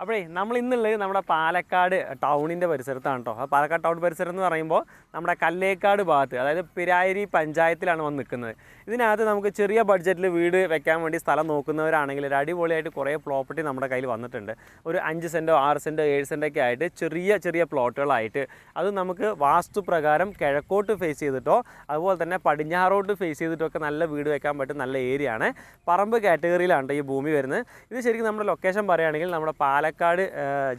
അപ്പോഴേ നമ്മൾ ഇന്നുള്ളത് നമ്മുടെ പാലക്കാട് ടൗണിന്റെ പരിസരത്താണ് കേട്ടോ. പാലക്കാട് ടൗൺ പരിസരം എന്ന് പറയുമ്പോൾ നമ്മുടെ കല്ലേക്കാട് ഭാഗത്ത് അതായത് പിരായരി പഞ്ചായത്തിലാണ് വന്ന് നിൽക്കുന്നത്. ഇതിനകത്ത് നമുക്ക് ചെറിയ ബഡ്ജറ്റിൽ വീട് വെക്കാൻ വേണ്ടി സ്ഥലം നോക്കുന്നവരാണെങ്കിൽ ഒരു അടിപൊളിയായിട്ട് കുറേ പ്രോപ്പർട്ടി നമ്മുടെ കയ്യിൽ വന്നിട്ടുണ്ട്. ഒരു അഞ്ച് സെന്റോ ആറ് സെന്റോ ഏഴ് സെന്റോ ഒക്കെ ആയിട്ട് ചെറിയ ചെറിയ പ്ലോട്ടുകളായിട്ട് അത് നമുക്ക് വാസ്തു പ്രകാരം കിഴക്കോട്ട് ഫേസ് ചെയ്തിട്ടോ അതുപോലെ തന്നെ പടിഞ്ഞാറോട്ട് ഫേസ് ചെയ്തിട്ടോ ഒക്കെ നല്ല വീട് വെക്കാൻ പറ്റും നല്ല ഏരിയ ആണ്. പറമ്പ് കാറ്റഗറിയിലാണ് ഈ ഭൂമി വരുന്നത്. ഇത് ശരിക്കും നമ്മുടെ ലൊക്കേഷൻ പറയുകയാണെങ്കിൽ നമ്മുടെ പാലക്കാട്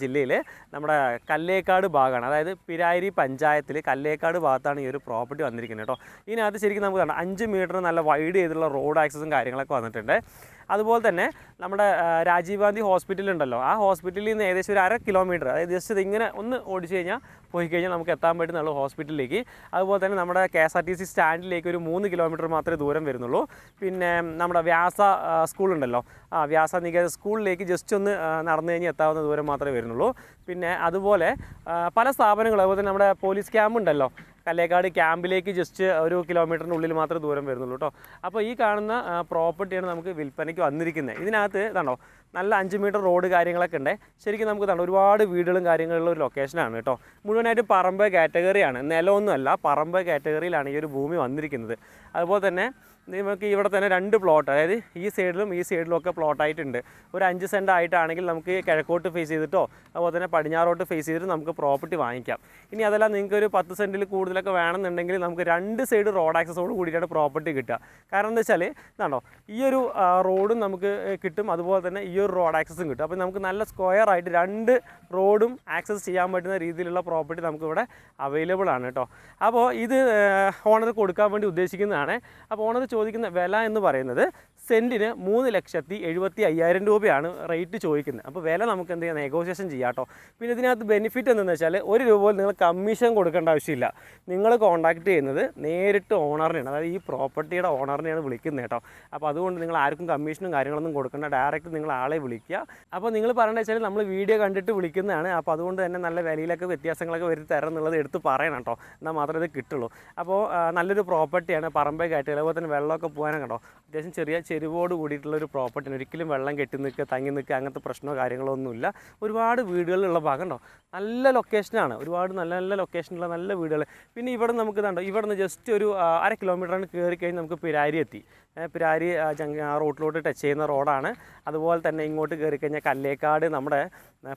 ജില്ലയിൽ നമ്മുടെ കല്ലേക്കാട് ഭാഗമാണ് അതായത് പിരായിരി പഞ്ചായത്തിൽ കല്ലേക്കാട് ഭാഗത്താണ് ഈ ഒരു പ്രോപ്പർട്ടി വന്നിരിക്കുന്നത് കേട്ടോ. ഇതിനകത്ത് ശരിക്കും നമുക്ക് കാണാം. അഞ്ച് മീറ്റർ നല്ല വൈഡ് ചെയ്തിട്ടുള്ള റോഡ് ആക്സസും കാര്യങ്ങളൊക്കെ വന്നിട്ടുണ്ട്. അതുപോലെ തന്നെ നമ്മുടെ രാജീവ് ഗാന്ധി ഹോസ്പിറ്റൽ ഉണ്ടല്ലോ. ആ ഹോസ്പിറ്റലിൽ നിന്ന് ഏകദേശം ഒരു അര കിലോമീറ്റർ അതായത് ജസ്റ്റ് ഇത് ഇങ്ങനെ ഒന്ന് ഓടിച്ചു കഴിഞ്ഞാൽ പോയി കഴിഞ്ഞാൽ നമുക്ക് എത്താൻ പറ്റുന്നുള്ളൂ ഹോസ്പിറ്റലിലേക്ക്. അതുപോലെ തന്നെ നമ്മുടെ K S R T C സ്റ്റാൻഡിലേക്ക് ഒരു മൂന്ന് കിലോമീറ്റർ മാത്രമേ ദൂരം വരുന്നുള്ളൂ. പിന്നെ നമ്മുടെ വ്യാസ സ്കൂൾ ഉണ്ടല്ലോ. ആ വ്യാസ നികേത സ്കൂളിലേക്ക് ജസ്റ്റ് ഒന്ന് നടന്നു കഴിഞ്ഞ് എത്താവുന്ന ദൂരം മാത്രമേ വരുന്നുള്ളൂ. പിന്നെ അതുപോലെ പല സ്ഥാപനങ്ങളും അതുപോലെ തന്നെ നമ്മുടെ പോലീസ് ക്യാമ്പ് ഉണ്ടല്ലോ. കല്ലേക്കാട് ക്യാമ്പിലേക്ക് ജസ്റ്റ് ഒരു കിലോമീറ്ററിനുള്ളിൽ മാത്രമേ ദൂരം വരുന്നുള്ളൂ കേട്ടോ അപ്പോൾ ഈ കാണുന്ന പ്രോപ്പർട്ടിയാണ് നമുക്ക് വിൽപ്പനയ്ക്ക് വന്നിരിക്കുന്നത് ഇതിനകത്ത് ഇതാണോ നല്ല അഞ്ച് മീറ്റർ റോഡ് കാര്യങ്ങളൊക്കെ ഉണ്ട്. ശരിക്കും നമുക്ക് ഇതാണ് ഒരുപാട് വീടുകളും കാര്യങ്ങളുള്ള ഒരു ലൊക്കേഷനാണ് കേട്ടോ മുഴുവനായിട്ട് പറമ്പ് കാറ്റഗറിയാണ് നിലമൊന്നുമല്ല പറമ്പ് കാറ്റഗറിയിലാണ് ഈ ഒരു ഭൂമി വന്നിരിക്കുന്നത്. അതുപോലെ തന്നെ നമുക്ക് ഇവിടെ തന്നെ രണ്ട് പ്ലോട്ട് അതായത് ഈ സൈഡിലും ഈ സൈഡിലും ഒക്കെ പ്ലോട്ടായിട്ടുണ്ട് ഒരു അഞ്ച് സെന്റ് ആയിട്ടാണെങ്കിൽ നമുക്ക് കിഴക്കോട്ട് ഫേസ് ചെയ്തിട്ടോ അതുപോലെ തന്നെ പടിഞ്ഞാറോട്ട് ഫേസ് ചെയ്തിട്ട് നമുക്ക് പ്രോപ്പർട്ടി വാങ്ങിക്കാം. ഇനി അതല്ല നിങ്ങൾക്ക് ഒരു പത്ത് സെന്റിൽ കൂടുതലൊക്കെ വേണമെന്നുണ്ടെങ്കിൽ നമുക്ക് രണ്ട് സൈഡ് റോഡ് ആക്സസോട് കൂടിയിട്ടാണ് പ്രോപ്പർട്ടി കിട്ടുക. കാരണം എന്താ വെച്ചാൽ ഇതാണോ ഈ ഒരു റോഡും നമുക്ക് കിട്ടും. അതുപോലെ തന്നെ ഈ ഒരു റോഡ് ആക്സസും കിട്ടും. അപ്പോൾ നമുക്ക് നല്ല സ്ക്വയർ ആയിട്ട് രണ്ട് റോഡും ആക്സസ് ചെയ്യാൻ പറ്റുന്ന രീതിയിലുള്ള പ്രോപ്പർട്ടി നമുക്കിവിടെ അവൈലബിൾ ആണ് കേട്ടോ. അപ്പോൾ ഇത് ഓണർ കൊടുക്കാൻ വേണ്ടി ഉദ്ദേശിക്കുന്നതാണ്. അപ്പോൾ ഓണർ ചോദിക്കുന്ന വില എന്ന് പറയുന്നത് സെന്റിന് മൂന്ന് ലക്ഷത്തി എഴുപത്തി അയ്യായിരം രൂപയാണ് റേറ്റ് ചോദിക്കുന്നത്. അപ്പോൾ വില നമുക്ക് എന്ത് ചെയ്യാം? നെഗോസിയേഷൻ ചെയ്യാം കേട്ടോ പിന്നെ ഇതിനകത്ത് ബെനിഫിറ്റ് എന്തെന്ന് വെച്ചാൽ ഒരു രൂപ പോലും നിങ്ങൾ കമ്മീഷൻ കൊടുക്കേണ്ട ആവശ്യമില്ല. നിങ്ങൾ കോൺടാക്ട് ചെയ്യുന്നത് നേരിട്ട് ഓണറിനെയാണ് അതായത് ഈ പ്രോപ്പർട്ടിയുടെ ഓണറിനെയാണ് വിളിക്കുന്നത് കേട്ടോ അപ്പോൾ അതുകൊണ്ട് നിങ്ങൾ ആർക്കും കമ്മീഷനും കാര്യങ്ങളൊന്നും കൊടുക്കേണ്ട. ഡയറക്റ്റ് നിങ്ങൾ ആളെ വിളിക്കുക. അപ്പോൾ നിങ്ങൾ പറയേണ്ടത് വെച്ചാൽ നമ്മൾ വീഡിയോ കണ്ടിട്ട് വിളിക്കുന്നതാണ്. അപ്പോൾ അതുകൊണ്ട് തന്നെ നല്ല വിലയിലൊക്കെ വ്യത്യാസങ്ങളൊക്കെ വരുത്തി തരാം എന്നുള്ളത് എടുത്ത് പറയണം കേട്ടോ എന്നാൽ മാത്രമേ ഇത് കിട്ടുള്ളൂ. അപ്പോൾ നല്ലൊരു പ്രോപ്പർട്ടിയാണ് പറമ്പേ കയറ്റി അതുപോലെ തന്നെ വെള്ളമൊക്കെ പോകാനും കേട്ടോ അത്യാവശ്യം ചെറിയ ചെരുവോട് കൂടിയിട്ടുള്ള ഒരു പ്രോപ്പർട്ടിയാണ്. ഒരിക്കലും വെള്ളം കെട്ടി നിൽക്കുക തങ്ങി നിൽക്കുക അങ്ങനത്തെ പ്രശ്നമോ കാര്യങ്ങളോ ഒന്നുമില്ല. ഒരുപാട് വീടുകളുള്ള ഉണ്ടോ? നല്ല ലൊക്കേഷനാണ് ഒരുപാട് നല്ല നല്ല ലൊക്കേഷനുള്ള നല്ല വീടുകൾ പിന്നെ ഇവിടെ നമുക്ക് ഇതുണ്ടോ ഇവിടെ നിന്ന് ജസ്റ്റ് ഒരു അര കിലോമീറ്ററാണ് കയറി കഴിഞ്ഞ് നമുക്ക് പിരാരി എത്തി. പിരാരി ജംഗ്ഷൻ ആ റോട്ടിലോട്ട് ടച്ച് ചെയ്യുന്ന റോഡാണ്. അതുപോലെ തന്നെ ഇങ്ങോട്ട് കയറി കഴിഞ്ഞാൽ കല്ലേക്കാട് നമ്മുടെ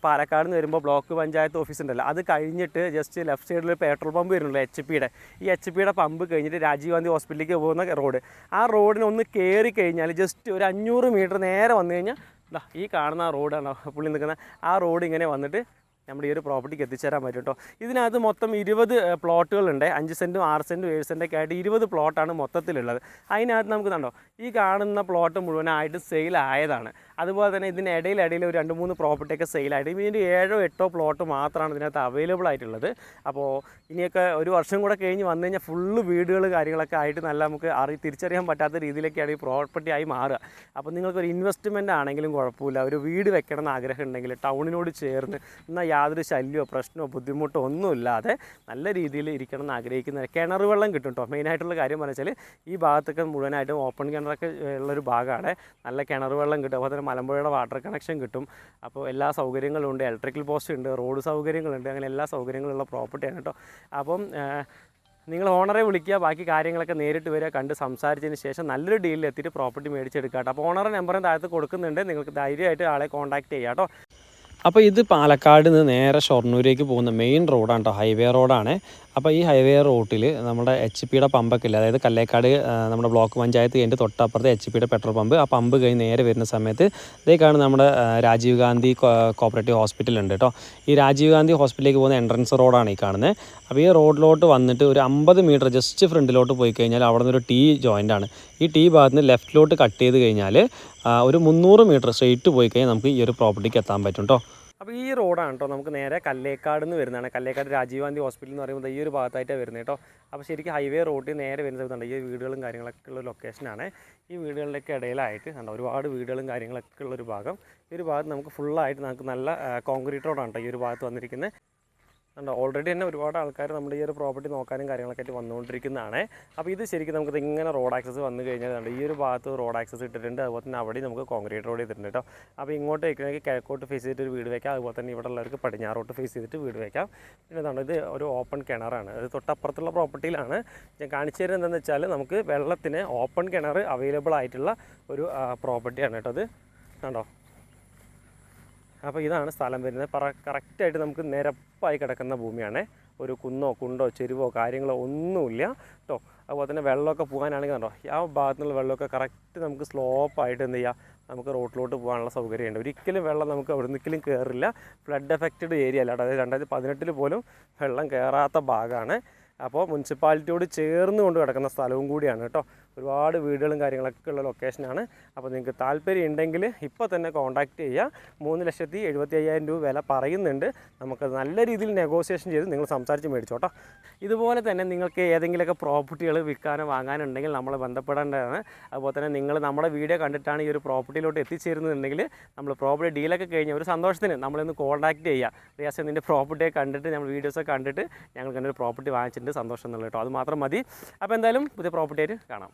പാലക്കാട് നിന്ന് വരുമ്പോൾ ബ്ലോക്ക് പഞ്ചായത്ത് ഓഫീസ് ഉണ്ടല്ലോ. അത് കഴിഞ്ഞിട്ട് ജസ്റ്റ് ലെഫ്റ്റ് സൈഡിൽ പെട്രോൾ പമ്പ് വരുന്നുള്ളൂ എച്ച് പിയുടെ ഈ എച്ച് പിയുടെ പമ്പ് കഴിഞ്ഞിട്ട് രാജീവ് ഗാന്ധി ഹോസ്പിറ്റലിലേക്ക് പോകുന്ന റോഡ് ആ റോഡിന് ഒന്ന് കയറി കഴിഞ്ഞാൽ ജസ്റ്റ് ഒരു അഞ്ഞൂറ് മീറ്റർ നേരെ വന്നു കഴിഞ്ഞാൽ ഈ കാണുന്ന ആ റോഡാണ് പുള്ളി നിൽക്കുന്ന ആ റോഡ് ഇങ്ങനെ വന്നിട്ട് നമ്മുടെ ഈ ഒരു പ്രോപ്പർട്ടിക്ക് എത്തിച്ചേരാൻ പറ്റും കേട്ടോ ഇതിനകത്ത് മൊത്തം ഇരുപത് പ്ലോട്ടുകളുണ്ട്. അഞ്ച് സെന്റും ആറ് സെന്റും ഏഴ് സെന്റൊക്കെ ആയിട്ട് ഇരുപത് പ്ലോട്ടാണ് മൊത്തത്തിലുള്ളത്. അതിനകത്ത് നമുക്ക് കണ്ടോ ഈ കാണുന്ന പ്ലോട്ട് മുഴുവനായിട്ട് സെയിൽ ആയതാണ് അതുപോലെ തന്നെ ഇതിന്റെ ഇടയിൽ ഒരു രണ്ട് മൂന്ന് പ്രോപ്പർട്ടിയൊക്കെ സെയിലായിട്ട് ഇതിന്റെ ഏഴോ എട്ടോ പ്ലോട്ട് മാത്രമാണ് ഇതിനകത്ത് അവൈലബിൾ ആയിട്ടുള്ളത്. അപ്പോൾ ഇനിയൊക്കെ ഒരു വർഷം കൂടെ കഴിഞ്ഞ് വന്നു കഴിഞ്ഞാൽ ഫുള്ള് വീടുകൾ കാര്യങ്ങളൊക്കെ ആയിട്ട് നല്ല നമുക്ക് അറി തിരിച്ചറിയാൻ പറ്റാത്ത രീതിയിലൊക്കെയാണ് ഈ പ്രോപ്പർട്ടി ആയി മാറുക. അപ്പോൾ നിങ്ങൾക്കൊരു ഇൻവെസ്റ്റ്മെന്റ് ആണെങ്കിലും കുഴപ്പമില്ല. ഒരു വീട് വെക്കണം എന്ന് ആഗ്രഹം ഉണ്ടെങ്കിൽ ടൗണിനോട് ചേർന്ന് എന്നാൽ യാതൊരു ശല്യമോ പ്രശ്നമോ ബുദ്ധിമുട്ടോ ഒന്നുമില്ലാതെ നല്ല രീതിയിൽ ഇരിക്കണം എന്ന് ആഗ്രഹിക്കുന്ന കിണർ വെള്ളം കിട്ടും കേട്ടോ മെയിനായിട്ടുള്ള കാര്യം പറഞ്ഞാൽ ഈ ഭാഗത്തൊക്കെ മുഴുവനായിട്ടും ഓപ്പൺ കിണറൊക്കെ ഉള്ളൊരു ഭാഗമാണ്. നല്ല കിണർ വെള്ളം കിട്ടും. അതുപോലെ തന്നെ മലമ്പുഴയുടെ വാട്ടർ കണക്ഷൻ കിട്ടും. അപ്പോൾ എല്ലാ സൗകര്യങ്ങളും ഉണ്ട് ഇലക്ട്രിക്കൽ പോസ്റ്റ് ഉണ്ട് റോഡ് സൗകര്യങ്ങളുണ്ട് അങ്ങനെ എല്ലാ സൗകര്യങ്ങളുള്ള പ്രോപ്പർട്ടിയാണ് കേട്ടോ. അപ്പം നിങ്ങൾ ഓണറെ വിളിക്കുക ബാക്കി കാര്യങ്ങളൊക്കെ നേരിട്ട് വരിക കണ്ട് സംസാരിച്ചതിന് ശേഷം നല്ലൊരു ഡീലിൽ എത്തിയിട്ട് പ്രോപ്പർട്ടി മേടിച്ചെടുക്കുക കേട്ടോ. അപ്പോൾ ഓണറെ നമ്പറും താഴത്ത് കൊടുക്കുന്നുണ്ട്. നിങ്ങൾക്ക് ധൈര്യമായിട്ട് ആളെ കോൺടാക്ട് ചെയ്യാം കേട്ടോ. അപ്പോൾ ഇത് പാലക്കാട് നിന്ന് നേരെ ഷൊർണൂരേക്ക് പോകുന്ന മെയിൻ റോഡാണ് കേട്ടോ ഹൈവേ റോഡാണ് അപ്പോൾ ഈ ഹൈവേ റോട്ടിൽ നമ്മുടെ എച്ച് പിയുടെ പമ്പൊക്കെ ഇല്ല അതായത് കല്ലേക്കാട് നമ്മുടെ ബ്ലോക്ക് പഞ്ചായത്ത് കഴിഞ്ഞ് തൊട്ടപ്പുറത്ത് എച്ച് പിയുടെ പെട്രോൾ പമ്പ്. ആ പമ്പ് കഴിഞ്ഞ് നേരെ വരുന്ന സമയത്ത് ഇതേക്കാണ് നമ്മുടെ രാജീവ് ഗാന്ധി കോപ്പറേറ്റീവ് ഹോസ്പിറ്റൽ ഉണ്ട് കേട്ടോ ഈ രാജീവ് ഗാന്ധി ഹോസ്പിറ്റലിലേക്ക് പോകുന്ന എൻട്രൻസ് റോഡാണ് ഈ കാണുന്നത് അപ്പോൾ ഈ റോഡിലോട്ട് വന്നിട്ട് ഒരു അമ്പത് മീറ്റർ ജസ്റ്റ് ഫ്രണ്ടിലോട്ട് പോയി കഴിഞ്ഞാൽ അവിടെ നിന്ന് ഒരു ടീ ജോയിന്റ് ആണ്. ഈ ടീ ഭാഗത്ത് നിന്ന് ലെഫ്റ്റിലോട്ട് കട്ട് ചെയ്ത് കഴിഞ്ഞാൽ ഒരു മുന്നൂറ് മീറ്റർ സ്ട്രെയിറ്റ് പോയി കഴിഞ്ഞാൽ നമുക്ക് ഈ ഒരു പ്രോപ്പർട്ടിക്ക് എത്താൻ പറ്റും കേട്ടോ അപ്പോൾ ഈ റോഡാണ് കേട്ടോ നമുക്ക് നേരെ കല്ലേക്കാട് നിന്ന് വരുന്നതാണ്. കല്ലേക്കാട് രാജീവ് ഗാന്ധി ഹോസ്പിറ്റൽ എന്ന് പറയുമ്പോൾ ഈ ഒരു ഭാഗത്തായിട്ടാണ് വരുന്നത് കേട്ടോ അപ്പോൾ ശരിക്കും ഹൈവേ റോഡിൽ നേരെ വരുന്ന സ്ഥലത്തുണ്ട് ഈ വീടുകളും കാര്യങ്ങളൊക്കെ ഉള്ള ലൊക്കേഷനാണ് ഈ വീടുകളുടെയൊക്കെ ഇടയിലായിട്ട് കണ്ടോ ഒരുപാട് വീടുകളും കാര്യങ്ങളൊക്കെ ഉള്ളൊരു ഭാഗം. ഈ ഒരു ഭാഗത്ത് നമുക്ക് ഫുള്ളായിട്ട് നമുക്ക് നല്ല കോൺക്രീറ്റ് റോഡാണ് കേട്ടോ ഈ ഒരു ഭാഗത്ത് വന്നിരിക്കുന്നത് കണ്ടോ ഓൾറെഡി തന്നെ ഒരുപാട് ആൾക്കാർ നമ്മുടെ ഈ ഒരു പ്രോപ്പർട്ടി നോക്കാനും കാര്യങ്ങളൊക്കെ ആയിട്ട് വന്നുകൊണ്ടിരിക്കുന്നതാണ്. അപ്പോൾ ഇത് ശരിക്കും നമുക്ക് ഇങ്ങനെ റോഡ് ആക്സസ് വന്നു കഴിഞ്ഞാൽ ഈ ഒരു ഭാഗത്ത് റോഡ് ആക്സസ് ഇട്ടിട്ടുണ്ട് അതുപോലെ തന്നെ അവിടെ നമുക്ക് കോൺക്രീറ്റ് റോഡ് ചെയ്തിട്ടുണ്ട് കേട്ടോ. അപ്പോൾ ഇങ്ങോട്ട് വയ്ക്കണമെങ്കിൽ കിഴക്കോട്ട് ഫേസ് ചെയ്തിട്ട് ഒരു വീട് വയ്ക്കാം അതുപോലെ തന്നെ ഇവിടെ ഉള്ളവർക്ക് പടിഞ്ഞാറോട്ട് ഫേസ് ചെയ്തിട്ട് വീട് വയ്ക്കാം പിന്നെ എന്താണ് ഇത് ഒരു ഓപ്പൺ കിണറാണ്. അത് തൊട്ടപ്പുറത്തുള്ള പ്രോപ്പർട്ടിയിലാണ് ഞാൻ കാണിച്ചു തരുന്നത് എന്താണെന്ന് വെച്ചാൽ നമുക്ക് വെള്ളത്തിന് ഓപ്പൺ കിണർ അവൈലബിൾ ആയിട്ടുള്ള ഒരു പ്രോപ്പർട്ടിയാണ് കേട്ടോ അത് കണ്ടോ അപ്പോൾ ഇതാണ് സ്ഥലം വരുന്നത്. പറ കറക്റ്റായിട്ട് നമുക്ക് നിരപ്പായി കിടക്കുന്ന ഭൂമിയാണ്. ഒരു കുന്നോ കുണ്ടോ ചെരുവോ കാര്യങ്ങളോ ഒന്നുമില്ല കേട്ടോ അതുപോലെ തന്നെ വെള്ളമൊക്കെ പോകാനാണെങ്കിൽ കണ്ടോ ആ ഭാഗത്തു നിന്നുള്ള വെള്ളമൊക്കെ കറക്റ്റ് നമുക്ക് സ്ലോപ്പായിട്ട് എന്ത് ചെയ്യുക നമുക്ക് റോട്ടിലോട്ട് പോകാനുള്ള സൗകര്യമുണ്ട്. ഒരിക്കലും വെള്ളം നമുക്ക് അവിടെ നിൽക്കലും കയറില്ല ഫ്ലഡ് എഫക്റ്റഡ് ഏരിയ അല്ല അതായത് രണ്ടായിരത്തി പതിനെട്ടിൽ പോലും വെള്ളം കയറാത്ത ഭാഗമാണ്. അപ്പോൾ മുനിസിപ്പാലിറ്റിയോട് ചേർന്ന് കൊണ്ട് കിടക്കുന്ന സ്ഥലവും കൂടിയാണ് കേട്ടോ ഒരുപാട് വീടുകളും കാര്യങ്ങളൊക്കെ ഉള്ള ലൊക്കേഷനാണ് അപ്പോൾ നിങ്ങൾക്ക് താല്പര്യം ഉണ്ടെങ്കിൽ ഇപ്പോൾ തന്നെ കോൺടാക്റ്റ് ചെയ്യുക മൂന്ന് ലക്ഷത്തി എഴുപത്തി അയ്യായിരം രൂപ വില പറയുന്നുണ്ട്. നമുക്ക് നല്ല രീതിയിൽ നെഗോസിയേഷൻ ചെയ്ത് നിങ്ങൾ സംസാരിച്ച് മേടിച്ചോട്ടോ ഇതുപോലെ തന്നെ നിങ്ങൾക്ക് ഏതെങ്കിലുമൊക്കെ പ്രോപ്പർട്ടികൾ വിൽക്കാനോ വാങ്ങാനുണ്ടെങ്കിൽ നമ്മളെ ബന്ധപ്പെടേണ്ടതാണ്. അതുപോലെ തന്നെ നിങ്ങൾ നമ്മുടെ വീഡിയോ കണ്ടിട്ടാണ് ഈ ഒരു പ്രോപ്പർട്ടിയിലോട്ട് എത്തിച്ചേരുന്നുണ്ടെങ്കിൽ നമ്മൾ പ്രോപ്പർട്ടി ഡീലൊക്കെ കഴിഞ്ഞ ഒരു സന്തോഷത്തിന് നമ്മളിന്ന് കോൺടാക്റ്റ് ചെയ്യുക റിയാസ് നിന്റെ പ്രോപ്പർട്ടിയെ കണ്ടിട്ട് നമ്മൾ വീഡിയോസൊക്കെ കണ്ടിട്ട് ഞങ്ങൾക്ക് എന്റെ ഒരു പ്രോപ്പർട്ടി വാങ്ങിച്ചിട്ടുണ്ട് സന്തോഷം എന്നുള്ളത് കേട്ടോ അത് മാത്രം മതി. അപ്പോൾ എന്തായാലും പുതിയ പ്രോപ്പർട്ടി ആയിട്ട് കാണാം.